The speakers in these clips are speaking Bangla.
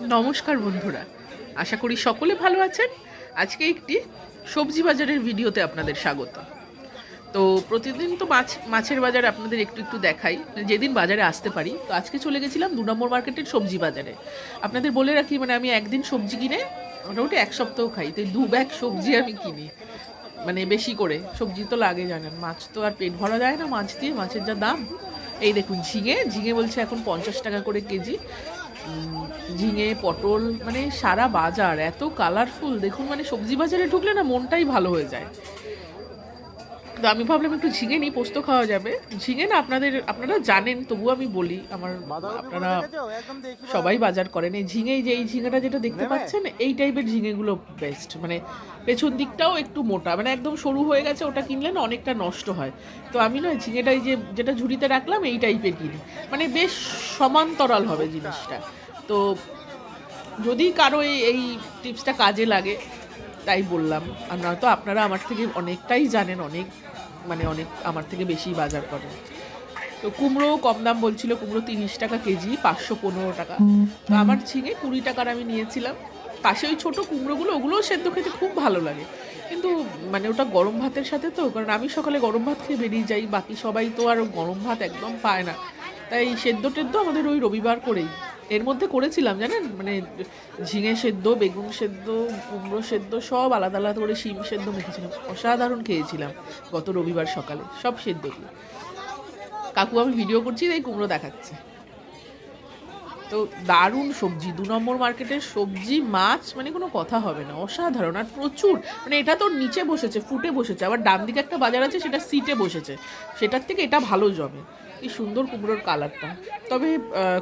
নমস্কার বন্ধুরা। আশা করি সকলে ভালো আছেন। আজকে একটি সবজি বাজারের ভিডিওতে আপনাদের স্বাগত। তো প্রতিদিন তো মাছ, মাছের বাজার আপনাদের একটু একটু দেখাই। যেদিন বাজারে আসতে পারি, তো আজকে চলে গেছিলাম দু নম্বর মার্কেটের সবজি বাজারে। আপনাদের বলে রাখি মানে আমি একদিন সবজি কিনে মোটামুটি এক সপ্তাহ খাই। তো দু ব্যাগ সবজি আমি কিনি। মানে বেশি করে। সবজি তো লাগে, জানেন। মাছ তো আর পেট ভরা যায় না মাছ দিয়ে, মাছের যা দাম। এই দেখুন, ঝিঙে। ঝিঙে বলছে এখন পঞ্চাশ টাকা করে কেজি। ঝিঙে পটল মানে সারা বাজার এত কালারফুল দেখুন মানে সবজি বাজারে ঢুকলে না মনটাই ভালো হয়ে যায়। তো আমি ভাবলাম একটু ঝিঙে নিই পোস্ত খাওয়া যাবে। ঝিঙে না আপনাদের আপনারা জানেন তবুও আমি বলি আমার আপনারা সবাই বাজার করেন এই ঝিঙে যে এই ঝিঙেটা যেটা দেখতে পাচ্ছেন এই টাইপের ঝিঙেগুলো বেস্ট মানে পেছন দিকটাও একটু মোটা। মানে একদম সরু হয়ে গেছে ওটা কিনলে না অনেকটা নষ্ট হয়। তো আমি না ঝিঙেটা এই যে যেটা ঝুড়িতে রাখলাম এই টাইপের কিনি। মানে বেশ সমান্তরাল হবে জিনিসটা। তো যদি কারও এই এই টিপসটা কাজে লাগে তাই বললাম। আর নয়তো আপনারা আমার থেকে অনেকটাই জানেন অনেক মানে অনেক আমার থেকে বেশি বাজার করেন। তো কুমড়ো কম দাম বলছিল কুমড়ো তিরিশ টাকা কেজি পাঁচশো পনেরো টাকা। তো আমার ছিঙে কুড়ি টাকার আমি নিয়েছিলাম। পাশে ওই ছোটো কুমড়োগুলো ওগুলোও সেদ্ধ খেতে খুব ভালো লাগে। কিন্তু মানে ওটা গরম ভাতের সাথে তো কারণ আমি সকালে গরম ভাত খেয়ে বেরিয়ে যাই বাকি সবাই তো আর গরম ভাত একদম পায় না। তাই সেদ্ধ টেদ্ধ আমাদের ওই রবিবার করেই। এর মধ্যে করেছিলাম, জানেন? মানে ঝিঙে সেদ্ধ, বেগুন সেদ্ধ, কুমড়ো সেদ্ধ, সব আলাদা আলাদা করে শিম সেদ্ধ মেখেছিলাম। অসাধারণ খেয়েছিলাম গত রবিবার সকালে, সব সেদ্ধ। কাকু, আমি ভিডিও করছি, তাই কুমড়ো দেখাচ্ছে। তো দারুণ সবজি, দু নম্বর মার্কেটের সবজি, মাছ মানে কোনো কথা হবে না, অসাধারণ। আর প্রচুর মানে এটা তো নিচে বসেছে, ফুটে বসেছে, আবার ডান দিকে একটা বাজার আছে, সেটা সিটে বসেছে। সেটার থেকে এটা ভালো জমে। কি সুন্দর কুমড়োর কালারটা। তবে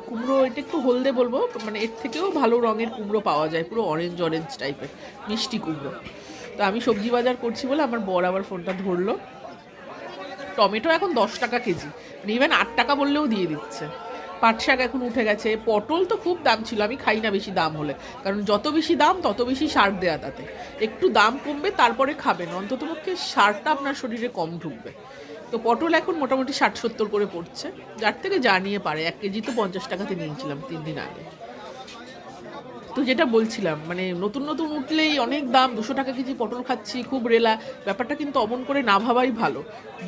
কুমড়ো এটা একটু হলদে বলব মানে এর থেকেও ভালো রঙের কুমড়ো পাওয়া যায়, পুরো অরেঞ্জ অরেঞ্জ টাইপের মিষ্টি কুমড়ো। তো আমি সবজি বাজার করছি বলে আমার বর আবার ফোনটা ধরলো। টমেটো এখন দশ টাকা কেজি মানে ইভেন আট টাকা বললেও দিয়ে দিচ্ছে। পাট শাক এখন উঠে গেছে, পটল তো খুব দাম ছিল, আমি খাই না বেশি দাম হলে, কারণ যত বেশি দাম, তত বেশি সার দেয়া তাতে। একটু দাম কমবে, তারপরে খাবেন, অন্ততপক্ষে সারটা আপনার শরীরে কম ঢুকবে। তো পটল এখন মোটামুটি ষাট সত্তর করে পড়ছে। যার থেকে যা নিয়ে পারে, এক কেজি তো পঞ্চাশ টাকাতে নিয়েছিলাম তিন দিন আগে। তো যেটা বলছিলাম মানে নতুন নতুন উঠলেই অনেক দাম, দুশো টাকা কেজি পটল খাচ্ছি, খুব রেলা। ব্যাপারটা কিন্তু অমন করে না ভাবাই ভালো।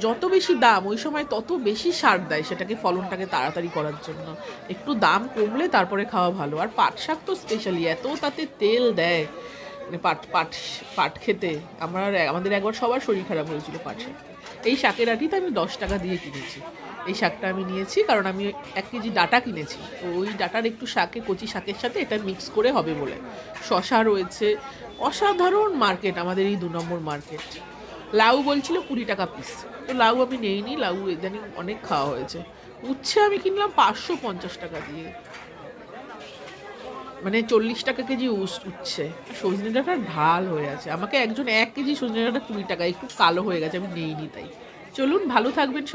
যত বেশি দাম, ওই সময় তত বেশি সার দেয় সেটাকে ফলনটাকে তাড়াতাড়ি করার জন্য। একটু দাম কমলে তারপরে খাওয়া ভালো। আর পাট শাক তো স্পেশালি এত তাতে তেল দেয়। পাট পাট পাট খেতে আমার আমাদের একবার সবার শরীর খারাপ হয়েছিল পাট এই শাকের আটিতে আমি দশ টাকা দিয়ে কিনেছি। এই শাকটা আমি নিয়েছি কারণ আমি এক কেজি ডাটা কিনেছি। তো ওই ডাটার একটু শাকে, কচি শাকের সাথে এটা মিক্স করে হবে বলে। শশা রয়েছে। অসাধারণ মার্কেট আমাদের এই দু নম্বর মার্কেট লাউ বলছিল কুড়ি টাকা পিস তো লাউ আমি নেইনি, লাউ ইদানিং অনেক খাওয়া হয়েছে। উচ্ছে আমি কিনলাম পাঁচশো পঞ্চাশ টাকা দিয়ে। মানে চল্লিশ টাকা কেজি উঠছে। সজনে ডাঁটা ঢাল হয়ে আছে। আমাকে একজন এক কেজি সজনে ডাঁটা কুড়ি টাকা, একটু কালো হয়ে গেছে, আমি নিইনি তাই। চলুন, ভালো থাকবেন সব